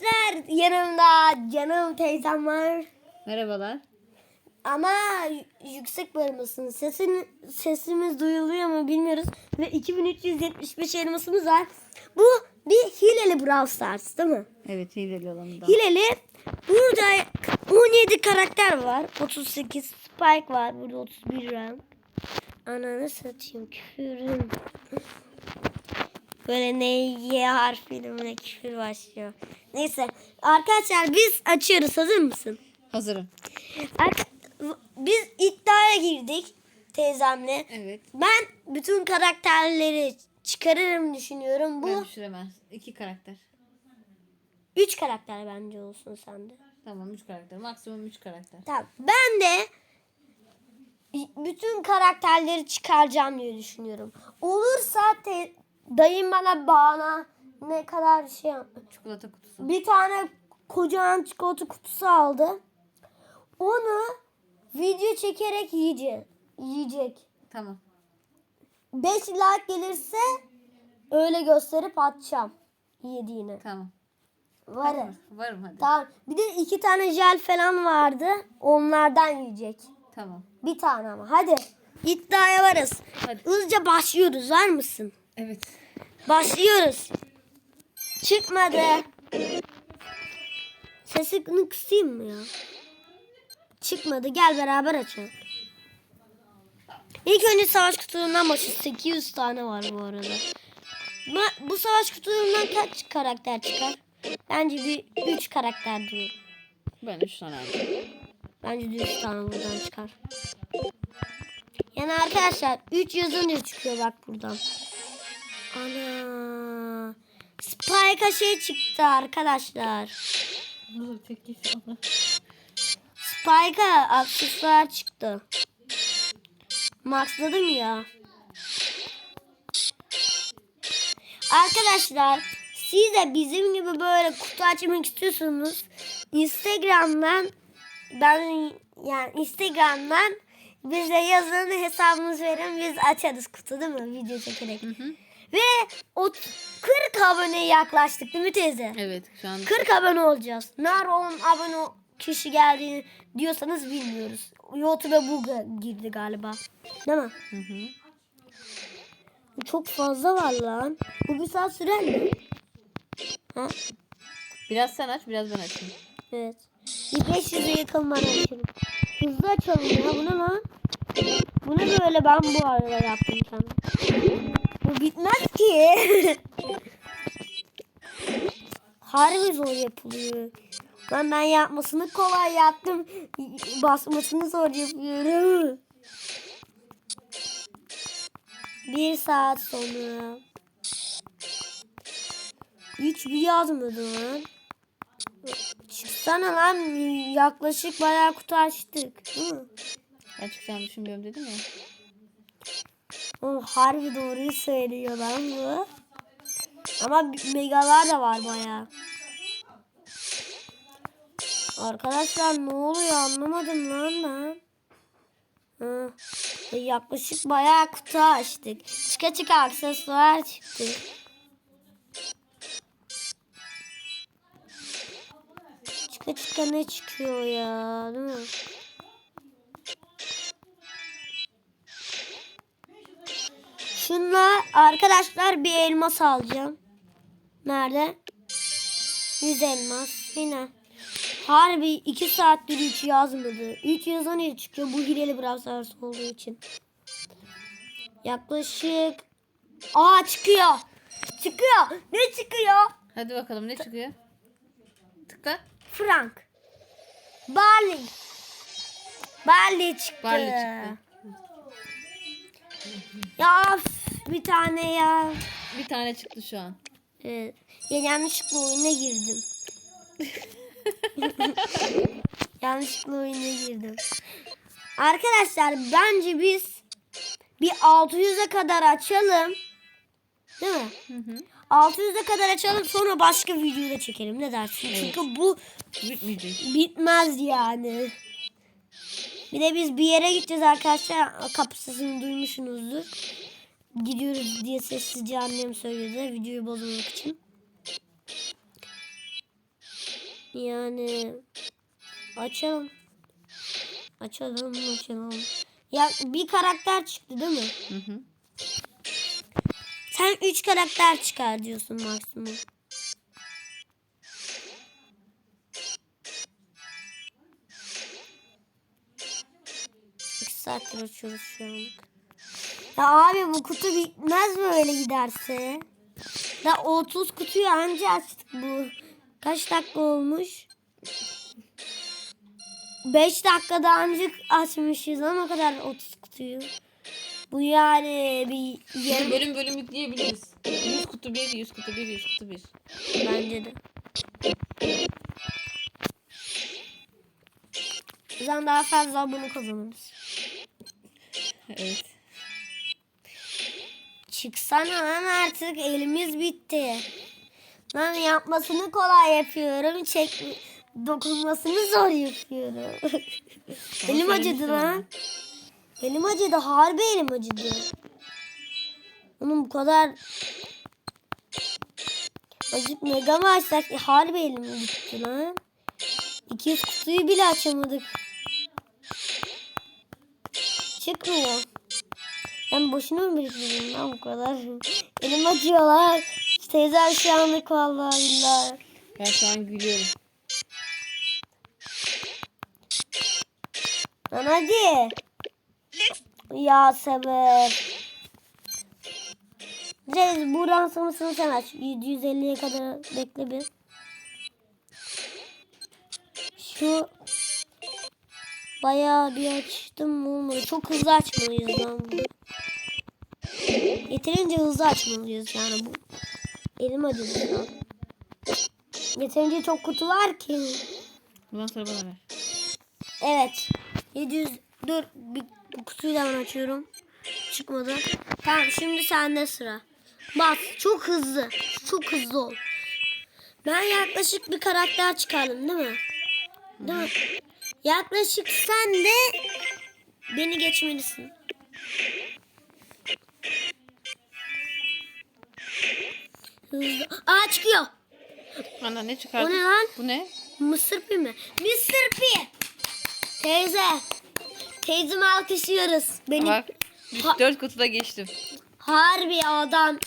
Arkadaşlar yanımda canım teyzem var. Merhabalar. Ama yüksek bölümüsün. Sesin, sesimiz duyuluyor mu bilmiyoruz. Ve 2375 elmasımız var. Bu bir hileli Brawl Stars değil mi? Evet hileli olanı da. Hileli. Burada 17 karakter var. 38 Spike var. Burada 31 rank. Ananı satayım küfürüm. Böyle ne Y harfiyle ne küfür başlıyor. Neyse arkadaşlar biz açıyoruz. Hazır mısın? Hazırım. Biz iddiaya girdik teyzemle. Evet. Ben bütün karakterleri çıkarırım düşünüyorum. Ben Bu düşüremez. İki karakter. üç karakter bence olsun sende. Tamam üç karakter. Maksimum üç karakter. Tamam. Ben de bütün karakterleri çıkaracağım diye düşünüyorum. Olursa te- dayım bana bana ne kadar şey. Çikolata kutusu. Bir tane kocaman çikolata kutusu aldı. Onu video çekerek yiyecek. Yiyecek. Tamam. 5 like gelirse öyle gösterip atacağım yediğini. Tamam. Varım. Varım hadi. Tamam. Bir de iki tane jel falan vardı. Onlardan yiyecek. Tamam. Bir tane ama. Hadi. İddiaya varız. Hadi. Hızlıca başlıyoruz. Var mısın? Evet. Başlıyoruz. Çıkmadı. Sesini kısayım mı ya? Çıkmadı. Gel beraber açalım. İlk önce savaş kutularından başlıyoruz. 800 tane var bu arada. Bu, savaş kutularından kaç karakter çıkar? Bence bir 3 karakter diyorum. Ben üç tane aldım. Bence de 3 tane buradan çıkar. Yani arkadaşlar 3 yazınca çıkıyor bak buradan. Ana. Spike'a şey çıktı arkadaşlar. Spike'a aksesuar çıktı. Maxladım ya. Arkadaşlar siz de bizim gibi böyle kutu açmak istiyorsanız Instagram'dan ben yani Instagram'dan bize yazın hesabımızı verin biz açarız kutu değil mi video çekerek. Ve o 40 aboneye yaklaştık değil mi teyze? Evet şu an 40 abone olacağız. Nar 10 abone kişi geldiğini diyorsanız bilmiyoruz. YouTube'a bu girdi galiba. Değil mi? Hı hı. Çok fazla var lan. Bu bir saat sürer mi? Ha? Biraz sen aç biraz ben açayım. Evet. Bir 500'e yakın var açalım. Hızlı açalım ya. Bu ne lan? Bu ne böyle ben bu arada yaptım kendim. Bu bitmez ki. Harbi zor yapılıyor. Ben ben yapmasını kolay yaptım. Basmasını zor yapıyorum. Bir saat sonra. Hiç bir yazmadı lan. Çıksana lan yaklaşık bayağı kutu açtık. Değil mi? Düşünmüyorum dedim ya. O harbi doğruyu söylüyor lan bu. Ama megalar da var bayağı. Arkadaşlar ne oluyor anlamadım lan ben. Hı. E, Yaklaşık bayağı kutu açtık. Çıka çıka aksesuar çıktı. Çıka çıka ne çıkıyor ya değil mi? Şunla arkadaşlar bir elmas alacağım. Nerede? 100 elmas. Yine. Harbi 2 saattir 3 yazmadı. 3 yazan iyi çıkıyor. Bu hileli biraz arası olduğu için. Yaklaşık. Aa çıkıyor. Çıkıyor. Ne çıkıyor? Hadi bakalım ne çıkıyor? Tıkla. Frank. Barley. Barley çıktı. Barley çıktı. Ya bir tane ya. Bir tane çıktı şu an. Evet. Ya yanlışlıkla oyuna girdim. yanlışlıkla oyuna girdim. Arkadaşlar bence biz bir 600'e kadar açalım. Değil mi? Hı hı. 600'e kadar açalım sonra başka videoda çekelim. Ne dersin? Evet. Çünkü bu Bitmeyecek. bitmez yani. Bir de biz bir yere gideceğiz arkadaşlar. Kapı sesini duymuşsunuzdur. Gidiyoruz diye sessizce annem söyledi. Videoyu bozmamak için. Yani açalım. Açalım açalım. Ya bir karakter çıktı değil mi? Hı hı. Sen 3 karakter çıkar diyorsun maksimum. İki saattir açıyoruz şu anlık. Ya abi bu kutu bitmez böyle giderse. Da 30 kutuyu anca açtık bu. Kaç dakika olmuş? 5 dakikada ancak açmışız ama o kadar 30 kutuyu. Bu yani bir yarım Bölüm bölüm yükleyebiliriz. 100 kutu 1, 100 kutu 1, 100 kutu 1. Bence de. O zaman daha fazla abone kazanırız. Evet. Çıksana lan artık elimiz bitti. Ben yapmasını kolay yapıyorum. Çek dokunmasını zor yapıyorum. elim acıdı lan. Elim acıdı. Harbi elim acıdı. Onun bu kadar Acık mega mı açsak? E, harbi elim gitti lan. 200 kutuyu bile açamadık. Çıkmıyor. Ben boşuna mı biriktirdim lan bu kadar? Elim acıyorlar. Teyzem şu anlık vallahi billahi. Ben şu an gülüyorum. Lan hadi. Ya sabır. Reis buradan sonrasını sen aç. 750'ye kadar bekle bir. Şu bayağı bir açtım olmadı. Çok hızlı açmalıyız lan bunu. Yeterince hızlı açmalıyız yani bu. Elim acıdı şu an. Yeterince çok kutu var ki. Bundan sonra bana ver. Evet. 700 dur bir bu kutuyu da ben açıyorum. Çıkmadı. Tamam şimdi sende sıra. Bak çok hızlı. Çok hızlı ol. Ben yaklaşık bir karakter çıkardım değil mi? Değil mi? Yaklaşık sen de beni geçmelisin. Hızlı. Aa çıkıyor. Ana ne çıkardın? O ne lan? Bu ne? Mısır pi mi? Mısır pi. Teyze. Teyzemi alkışlıyoruz. Benim Bak. Ha- 4 kutuda geçtim. harbi adam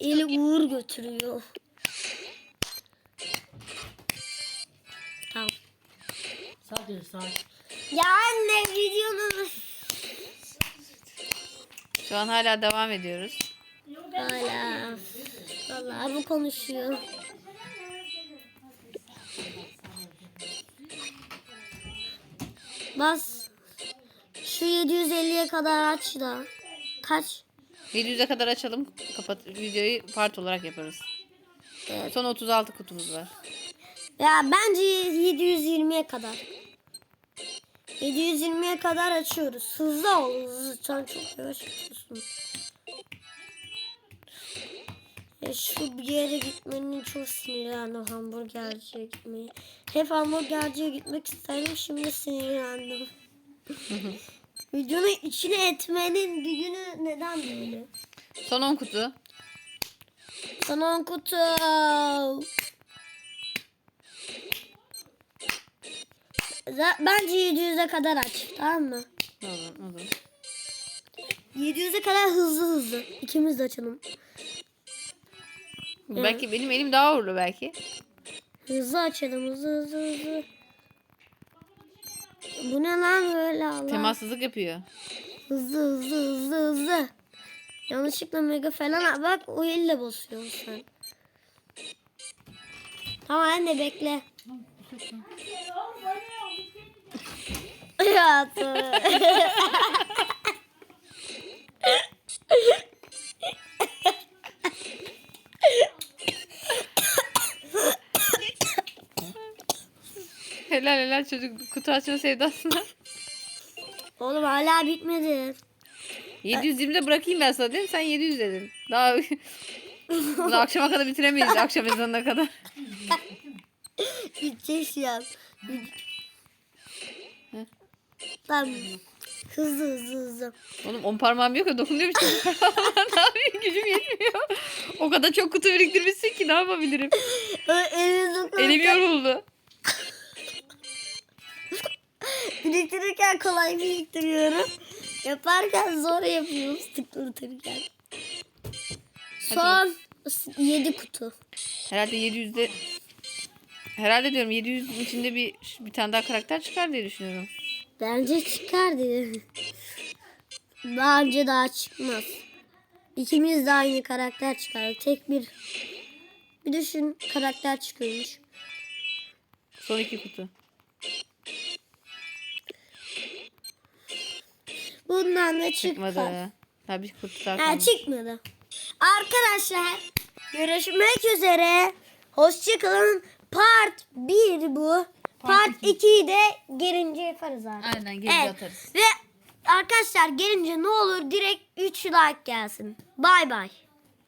eli uğur götürüyor. Sadece saat. Ya anne videonun Şu an hala devam ediyoruz. hala. Vallahi bu konuşuyor. Bas. Şu 750'ye kadar aç da. Kaç? 700'e kadar açalım. Kapat videoyu part olarak yaparız. Evet. Son 36 kutumuz var. Ya bence 720'ye kadar. 720'ye kadar açıyoruz. Hızlı ol. Hızlı. Sen çok yavaş açıyorsun. Ya şu bir yere gitmenin çok sinirlendim hamburgerciye gitmeyi. Hep hamburgerciye gitmek isterdim. Şimdi sinirlendim. Videonun içine etmenin günü neden böyle? Son 10 kutu. Son 10 kutu. Bence 700'e kadar aç. Tamam mı? Olur, olur. 700'e kadar hızlı hızlı. İkimiz de açalım. Belki benim elim daha uğurlu belki. Hızlı açalım. Hızlı hızlı hızlı. Bu ne lan böyle Allah. Temassızlık yapıyor. Hızlı hızlı hızlı hızlı. Yanlışlıkla mega falan bak o elle basıyorsun sen. Tamam anne bekle. Ya. Helal helal çocuk kutu açma sevdasına. Oğlum hala bitmedi. 720'de bırakayım ben sana değil mi? Sen 700 dedin. Daha Bunu akşama kadar bitiremeyiz. Akşam ezanına kadar. An. Heh. Ben hızlı hızlı hızlı. Oğlum on parmağım yok ya dokunuyor işte. ne yapayım gücüm yetmiyor. O kadar çok kutu biriktirmişsin ki ne yapabilirim? Elimi dokunurken. Elim yoruldu. Biriktirirken kolay biriktiriyorum. Yaparken zor yapıyoruz tıklatırken. Son 7 kutu. Herhalde 700'de Herhalde diyorum 700'ün içinde bir bir tane daha karakter çıkar diye düşünüyorum. Bence çıkar diye. Bence daha çıkmaz. İkimiz de aynı karakter çıkar. Tek bir bir düşün karakter çıkıyormuş. Son iki kutu. Bundan da Çıkmadı. çıkar. Daha bir kutu daha Ha, çıkmadı. Arkadaşlar görüşmek üzere. Hoşçakalın. Part 1 bu. Part 2'yi de gelince yaparız artık. Aynen geri Evet. atarız. Ve arkadaşlar gelince ne olur direkt 3 like gelsin. Bay bay.